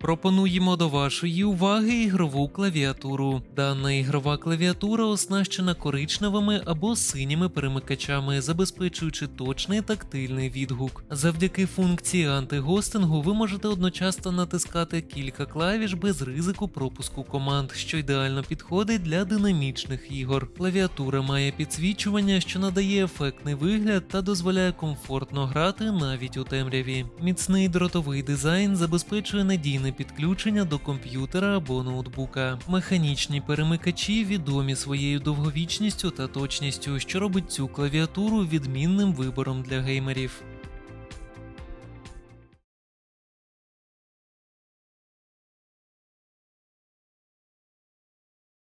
Пропонуємо до вашої уваги ігрову клавіатуру. Дана ігрова клавіатура оснащена коричневими або синіми перемикачами, забезпечуючи точний тактильний відгук. Завдяки функції антигостингу ви можете одночасно натискати кілька клавіш без ризику пропуску команд, що ідеально підходить для динамічних ігор. Клавіатура має підсвічування, що надає ефектний вигляд та дозволяє комфортно грати навіть у темряві. Міцний дротовий дизайн забезпечує надійне підключення до комп'ютера або ноутбука. Механічні перемикачі відомі своєю довговічністю та точністю, що робить цю клавіатуру відмінним вибором для геймерів.